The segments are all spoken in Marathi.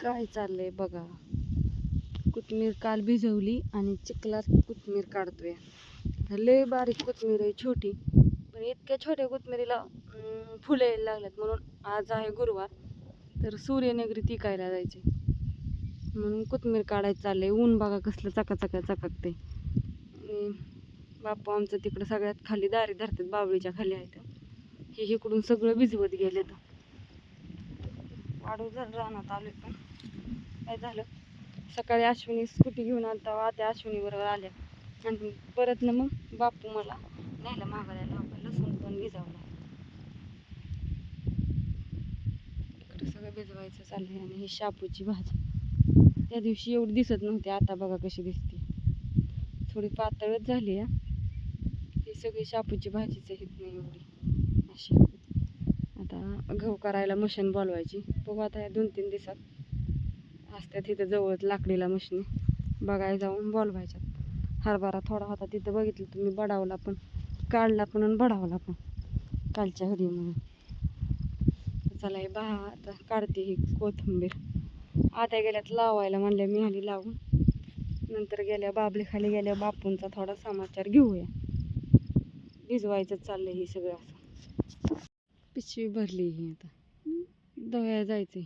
काय चाललंय बघा. कोथमीर काल भिजवली आणि चिखलात कोथमीर काढतोय. लय बारीक कोथमीर आहे छोटी. पण इतक्या छोट्या कोथमिरीला फुलं यायला लागल्यात. म्हणून आज आहे गुरुवार. तर सूर्यनगरी तिकायला जायचे म्हणून कोथमीर काढायचं चाललंय. ऊन बघा कसलं चकाचका चकाकते बापू आमचं तिकडं सगळ्यात खाली दारी धरतात बावळीच्या खाली आहेत. हे इकडून सगळं भिजवत गेले तर वाढू जर रानात आलोय पण काय झालं? सकाळी अश्विनी स्कूटी घेऊन आलता आता अश्विनी बरोबर आल्या. आणि परत ना मग बापू मला न्यायला मागायला लावला लसूण पण भिजावला. इकडं सगळं भिजवायचं चाललंय आणि ही शापूची भाजी. त्या दिवशी एवढी दिसत नव्हती आता बघा कशी दिसते. थोडी पातळच झाली आहे ही सगळी शापूची भाजीच हित नाही एवढी. अशी. आता गहू करायला मशीन बोलवायची. बघू आता या दोन तीन दिवसात असत्या तिथं जवळच लाकडीला मशीन बघायला जाऊन बोलवायच्यात. हरभरा थोडा होता तिथं बघितलं तुम्ही बडावला पण काढला पण आणि बडावला पण. कालच्या घरी म्हणून चला हे बा आता काढते ही कोथिंबीर. आता गेल्यात लावायला म्हणल्या मी आली लावून. नंतर गेल्या बाबली खाली गेल्या बापूंचा थोडा समाचार घेऊया. भिजवायचं चाललं हे सगळं असं. पिशवी भरली ही आता. दह्या जायचंय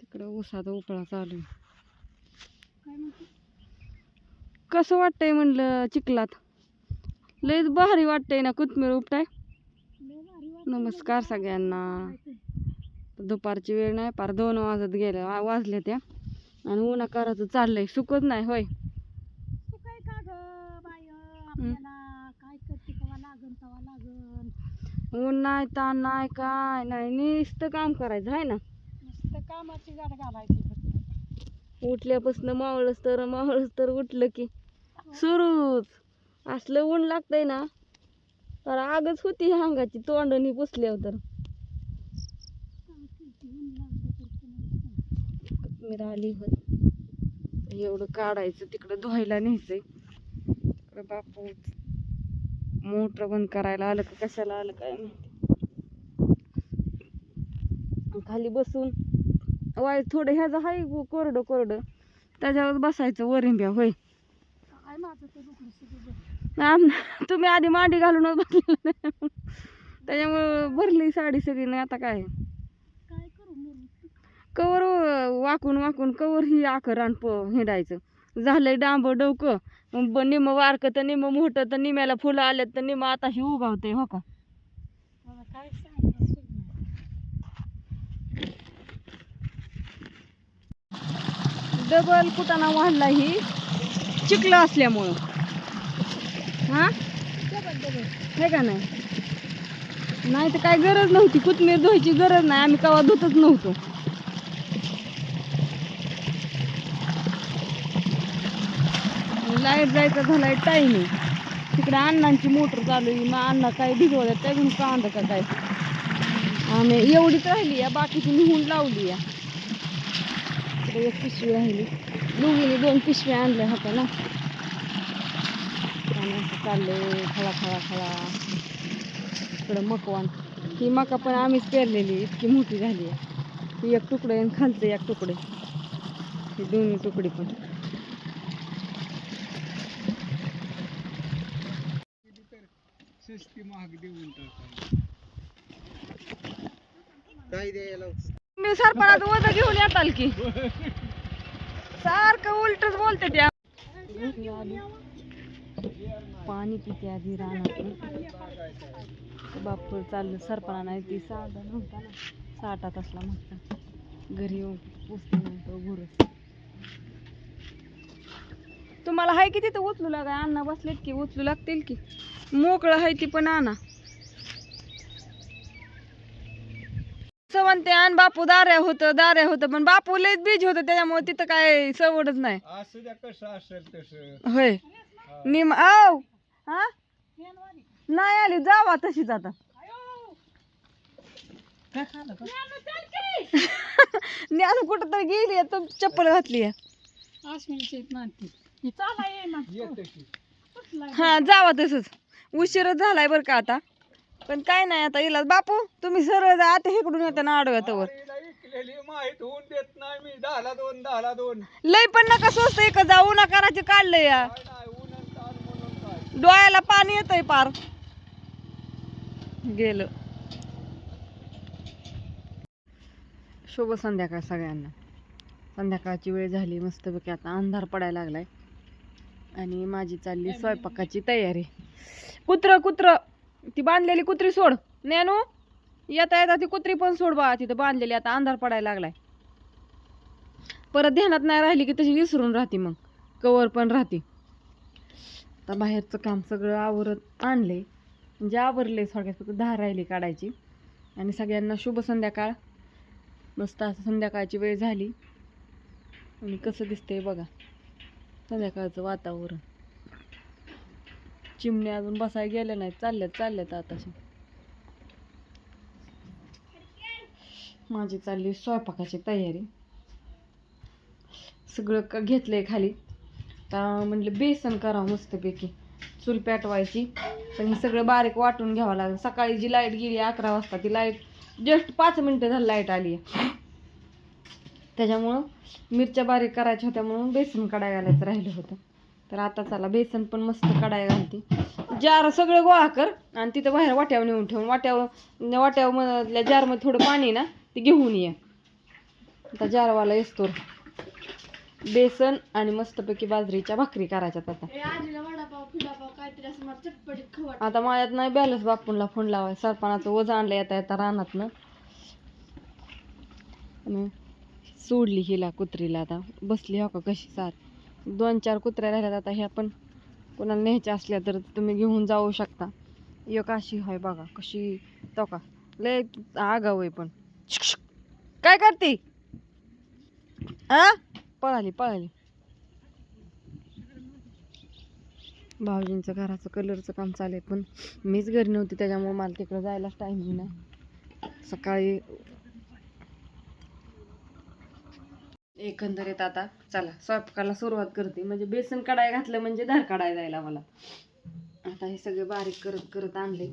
तिकडं ऊसाचा उपळा चालू आहे. कसं वाटतंय म्हणलं चिखलात? लयच भारी वाटतंय ना कोथमीर उपटाय. नमस्कार सगळ्यांना. दुपारची वेळ नाही पार दोन वाजत गेल्या वा- वाजल्या त्या. आणि उन्हा करायचं चाललंय सुकत नाही होय काय का ग बाय आपल्याला काय करते कवा लागन तवा लागन ऊन नाही ताण नाही काय नाही नुसतं काम करायचं आहे ना? नुसतं कामाची गाठ घालायची फक्त. उठल्यापासून मावळच तर मावळच तर उठलं की. सुरूच. असलं ऊन लागतंय ना तर आगच होती हांगाची तोंडणी पुसल्यावर तर. कोथमीर आली होत एवढं काढायचं तिकडं धुवायला न्यायचंय. तिकडं बापू. मोटर बंद करायला आलं का कशाला आलं काय माहिती. खाली बसून वाय थोडं ह्याचं हाय कोरडं कोरडं. त्याच्यावर बसायचं वरिंब्या होय. तुम्ही आधी मांडी घालूनच बसलेलं. त्याच्यामुळं भरली साडी सगळी नाही आता काय? काय करू मरू कवर वाकून वाकून कवर ही आकर आण प हिंडायचं. झालंय डांब डोकं. निम्म वारकं तर निम्म मोठं तर निम्याला फुलं आलेत तर निम्म आता ही उगावतंय हो का. डबल कुटाणा वाढला ही. चिकलं असल्यामुळं. हा? हे का नाही? नाही तर काय गरज नव्हती. कोथमीर धुवायची गरज नाही. आम्ही कवा धुतच नव्हतो. लाइट जायचा झालाय टाईमिंग तिकडे अण्णांची मोटर चालू आहे. मग अण्णा काय भिजवल्या त्या घेऊन कांदा का काय? आम्ही एवढीच राहिली या बाकीची निहून लावली या. इकडे एक पिशवी राहिली. दोघीने दोन पिशव्या आणल्या होत्या ना. चालले खळा खळा खळा. इकडं मकवान. ही मका पण आम्हीच पेरलेली इतकी मोठी झाली आहे. ही एक तुकडे आणि खालचं एक तुकडे ही दोन्ही तुकडे पण. सस्ती महाग देऊन टाकायला काय द्यायला मी सरपणात वजा घेऊन येताल की. सारखं उलटच बोलते त्या. पाणी पिते आधी रानातून. बाप चाललं सरपणा नाही ती साधा नव्हता ना. साठात असला म्हटलं. घरी येऊन पुसते नव्हतं गुरं तुम्हाला हाय की तिथं उचलू लागा अण्णा बसलेत की उचलू लागतील की? मोकळं आहे ती पण आणा म्हणते आणि बापू दाऱ्या होतं दाऱ्या होतं पण बापू लयच बीज होतं त्याच्यामुळे तिथं काय सवडच नाही. असू द्या कसं असेल तसं. होय. निम आव हा. नाही आली जावा तशीच आता. आयो. ज्ञान कुठं तर गेली आहे, तर चप्पल घातली आहे. चाला ये ना हा जावा तसंच. उशीरच झालाय बरं का आता. पण काय नाही आता इलाज. बापू तुम्ही सरळ जा आता इकडून येताना आडव्या तवर हिला माहीत होऊन देत नाही मी दहाला दोन दहाला दोन लय पण नका स्वस्त एक जाऊ नका काढलं काढलंय या. काय नाही ऊन आणि ताण म्हणून काय डोळ्याला पाणी येतंय पार. गेलं. शुभ संध्याकाळ सगळ्यांना. संध्याकाळची वेळ झाली मस्तपैकी आता अंधार पडायला लागलाय. आणि माझी चालली स्वयंपाकाची तयारी. कुत्र कुत्र. ती बांधलेली कुत्री सोड. नेनू येता येता ती कुत्री पण सोड बा. तिथं बांधलेली आता अंधार पडायला लागलाय. परत ध्यानात नाही राहिली की तशी विसरून राहते मग. कवर पण राहते. आता बाहेरचं काम सगळं आवरत आणले. म्हणजे आवरले सगळ्यात फक्त दहा राहिली काढायची. आणि सगळ्यांना शुभ संध्याकाळ. मस्त असं संध्याकाळची वेळ झाली. आणि कसं दिसतंय बघा. संध्याकाळचं वातावरण. चिमण्या अजून बसायला गेल्या नाहीत. चालल्यात चालल्यात आताशी माझी चालली स्वयंपाकाची तयारी. सगळं क घेतलंय खाली. आता म्हणलं बेसन करावं मस्तपैकी. चूल पेटवायची. पण हे सगळं बारीक वाटून घ्यावं लागेल. सकाळी जी लाइट गेली अकरा वाजता ती लाइट जस्ट पाच मिनटं झाली लाइट आली त्याच्यामुळं मिरच्या बारीक करायच्या होत्या म्हणून बेसन कडाय घालायचं राहिलं होतं. तर आता चला बेसन पण मस्त कडाय घालते. जार सगळं गोळा कर आणि तिथं बाहेर वाट्यावर नेऊन ठेवून वाट्यावर वाट्यावर मधल्या जारमध्ये थोडं पाणी ना ते घेऊन ये. आता जारवाला येस्तोर बेसन आणि मस्तपैकी बाजरीच्या भाकरी करायच्यात आता. आता माझ्यात नाही बॅलन्स बापूंला फोन लावाय सरपणाचं ओझ आणलं येता येता रानात ना आणि सोडली हिला कुत्रीला आता. बसली हो का कशी सार? दोन चार कुत्र्या राहिल्यात आता ह्या पण. कोणाला न्यायच्या असल्या तर तुम्ही घेऊन जाऊ शकता. एक अशी होय बघा कशी तो का? लय आगाव आहे पण. काय करते? आ? पळाली पळाली. भाऊजींचं घराचं कलरचं काम चालू आहे पण मीच घरी नव्हती त्याच्यामुळे मला तिकडं जायलाच टायमिंग नाही. सकाळी एकंदरीत आता चला स्वयंपाकाला सुरुवात करते. म्हणजे बेसन कढाई घातलं म्हणजे धार काढाय जायला मला. आता हे सगळे बारीक करत करत आणले.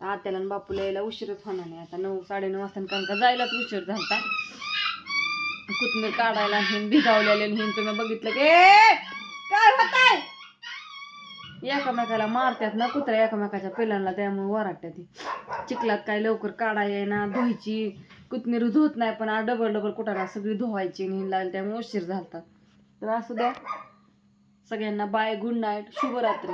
आत्याला आणि बापूला यायला उशीरच होणार नाही. आता नऊ साडेनऊ वाजता कारण का जायलाच उशीर झालता. कोथमीर काढायला हिन भिजावलेले हिन तुम्ही बघितलं की "ए, काय होतंय? एकामेकाला मारतात ना कुत्रा एकामेकाच्या पिलांना त्यामुळे वराटतात ती चिखलात काय लवकर काढा येईना धुवायची कोथमीर धुत नाही पण डबल डबल कुठाला सगळी धुवायची आणि लागली त्यामुळे उशीर झालतात तर असू द्या. सगळ्यांना बाय गुड नाईट शुभरात्री.